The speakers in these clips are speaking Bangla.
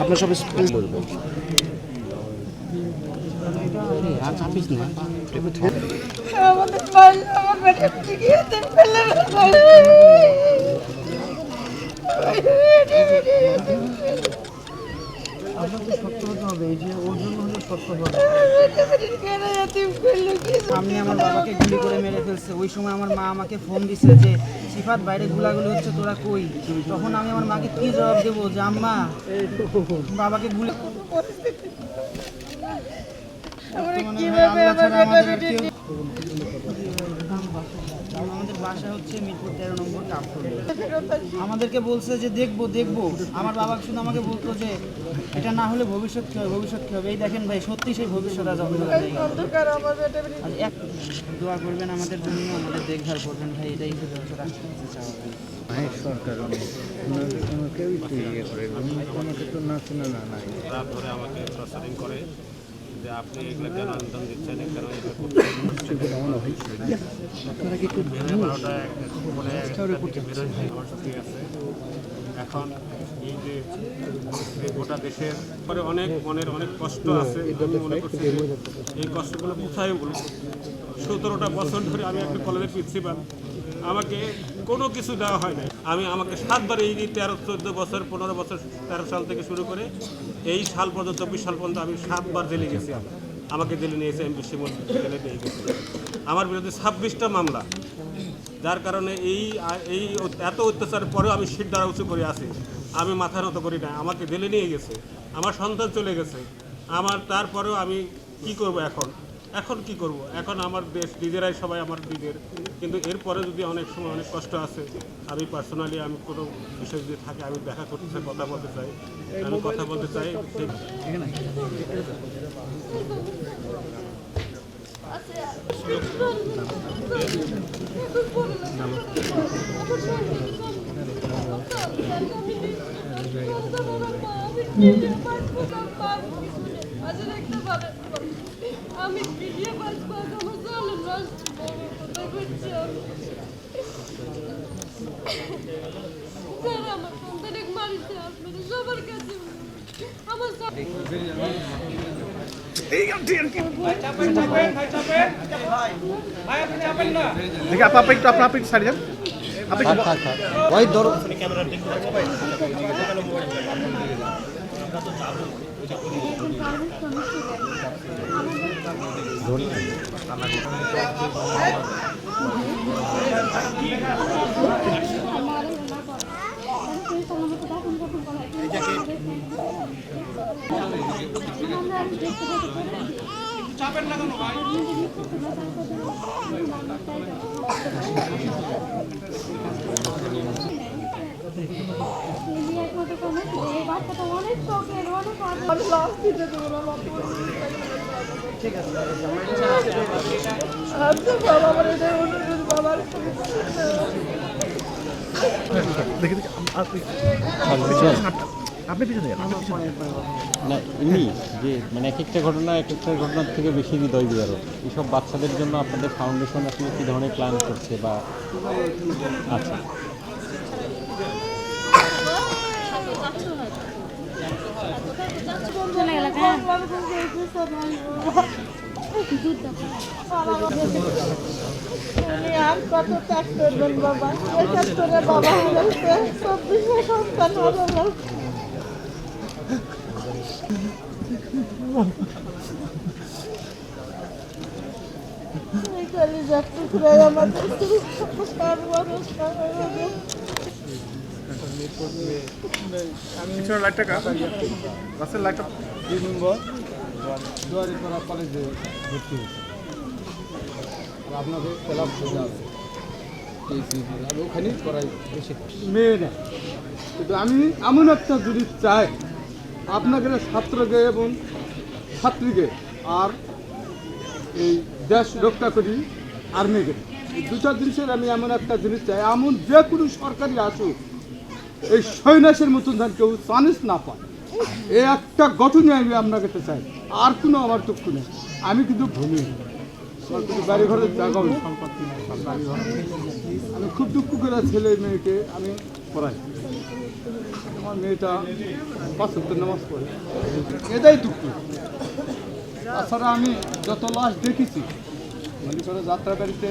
আপনার সব স্পেস আর না আমাদের আমার বেটা থেকে সামনে আমার বাবাকে গুলি করে মেরে ফেলছে। ওই সময় আমার মা আমাকে ফোন দিছে যে সিফাত বাইরে গুলাগুলি হচ্ছে তোরা কই? তখন আমি আমার মাকে কি জবাব দেবো? যে আম্মা বাবাকে গুলি কীভাবে আমাদের বাসা হচ্ছে মিরপুর তেরো নম্বর আমাদেরকে বলছে যে দেখব দেখব। আমার বাবা শুধু আমাকে বলতো যে এটা না হলে ভবিষ্যৎ কি হবে ভবিষ্যৎ কি হবে? এই দেখেন ভাই সত্যি সেই ভবিষ্যৎ আজ অন্ধকার এক দোয়া করবেন আমাদের জন্য আমাদের দেখভাল করবেন ভাই এটাই ভাই। সরকার অনেক। কেউই তো ইয়ে করে আমাকে তো না শোনা না নাই ধরে আমাকে প্রসারিং করে। আপনি এগুলো কেন আন্দোলন দিচ্ছেন? কেন এখন এই যে গোটা দেশের পরে অনেক মনের অনেক কষ্ট আছে আমি মনে করছি এই কষ্টগুলো কোথায় বলব? সতেরোটা বছর ধরে আমি একটা কলেজের প্রিন্সিপাল। আমাকে কোনো কিছু দেওয়া হয় না আমি আমাকে সাতবার এই তেরো, চোদ্দ বছর, পনেরো বছর, তেরো সাল থেকে শুরু করে এই সাল পর্যন্ত, চব্বিশ সাল পর্যন্ত আমি সাতবার জেলে গেছি আমাকে জেলে নিয়েছে এমপি শিমল জেলে নিয়ে গেছি। আমার বিরুদ্ধে ছাব্বিশটা মামলা, যার কারণে এই এই এত অত্যাচারের পরেও আমি সিট দ্বারা উঁচু করে আছি। আমি মাথা নত করি না। আমাকে জেলে নিয়ে গেছে। আমার সন্তান চলে গেছে। আমার, তারপরেও আমি কি করব এখন? এখন কি করব এখন আমার দেশ নিজেরাই সবাই আমার দিদের কিন্তু এরপরে যদি অনেক সময় অনেক কষ্ট আছে আমি পার্সোনালি আমি কোনো বিষয় যদি থাকে আমি দেখা করতে চাই কথা বলতে চাই আমি কথা বলতে চাই ঠিক সেই আমি পাস পাস আমার চলে নষ্ট কোথায় করছি স্যার আমার সন্তানকে মারিছে আপনাদের সবার কাছে আমার দেখি আপা আপা একটু আপনা আপনি সারি যান আপনি ওই ধরো অনেক শখের অনেক লাভ দিতে দেবো না আপনি। না এমনি যে মানে এক একটা ঘটনা, এক একটা ঘটনার থেকে বেশি হৃদয় বিদারক এইসব বাচ্চাদের জন্য আপনাদের ফাউন্ডেশন আসলে কী ধরনের প্ল্যান করছে বা আচ্ছা উনি আর কত ত্যাগ করবেন বাবা একাত্তরে বাবা হয়েছে চব্বিশে সন্তান হলো এই কলিজার টুকরাই আমাদের সাত বছর সংসার। পিছনে লাইটটা কাজ রাস্তার লাইটটা দুই নম্বর। দুয়ারিপাড়া কলেজে ভর্তি হয়েছে। আপনাদের ক্লাব সোজা আছে। আমি ওখানেই করাই বেশি মেয়েরা কিন্তু আমি এমন একটা জিনিস চাই আপনাদের ছাত্রকে এবং ছাত্রীকে আর এই দেশ রক্ষা করি আর্মিকে দুটো জিনিসের আমি এমন একটা জিনিস চাই এমন যে কোনো সরকারি আসুক এই সৈন্যাসের মতন যেন কেউ চান্স না পায়। এই একটা গঠনই আমি আপনার কাছে চাই। আর কোনো আমার দুঃখ নেই। আমি কিন্তু ভূমি বাড়ি ঘরের জায়গা নেই, সম্পত্তি নেই, সব বাড়ি ঘর। আমি খুব দুঃখ করে ছেলে মেয়েকে আমি পড়াই। আমার মেয়েটা পাঁচ সপ্তাহ নামাজ পড়ে। এটাই দুঃখ। তাছাড়া আমি যত লাশ দেখেছি মনে করে যাত্রাবাড়িতে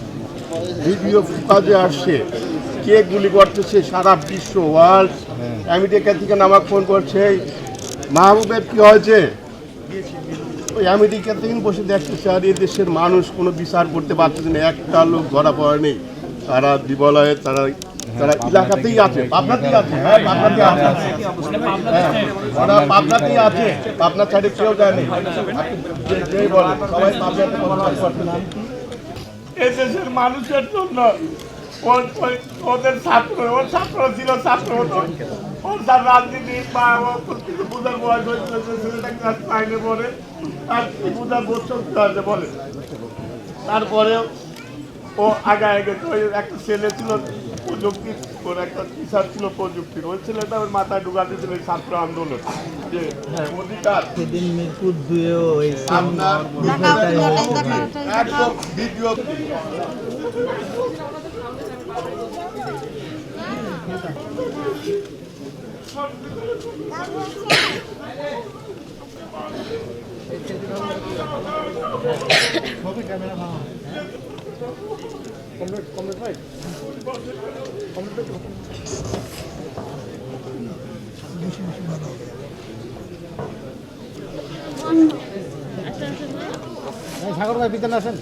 ভিডিও ফুটাজে আসছে। কে গুলি করতেছে সারা বিশ্ব ওয়ার্ল্ড আমেরিকা থেকে আমাকে ফোন করছে মাহবুবের কি হয়েছে? ওই আমেরিকা থেকে বসে দেখতেছে আর এই দেশের মানুষ কোনো বিচার করতে পারতেছে না। একটা লোক ধরা পড়ে নেই তারা দিবলয়ে, তারা তারা এলাকাতেই আছে, পাবনাতেই আছে। হ্যাঁ পাবনাতেই আছে। ওরা পাবনাতেই আছে। পাবনা ছাড়ে কেউ বলে সবাই পাবনাতে এই দেশের মানুষের জন্য ওদের ছাত্র ওর ছাত্র ছিল ছাত্র তার রাজনীতি বা বয়স হয়েছিল বলে? তারপরে ও আগায় গেছে। একটা ছেলে ছিল প্রযুক্তির ওর একটা টিচার ছিল প্রযুক্তির। ওই ছেলেটা ওর মাথায় ঢুকাতে ছিল এই ছাত্র আন্দোলন। যে হ্যাঁ। অধিকার। সেদিন মিরপুর দুয়েও এই আপনার ভিডিও সাগর ভাই পিছনে আসেন।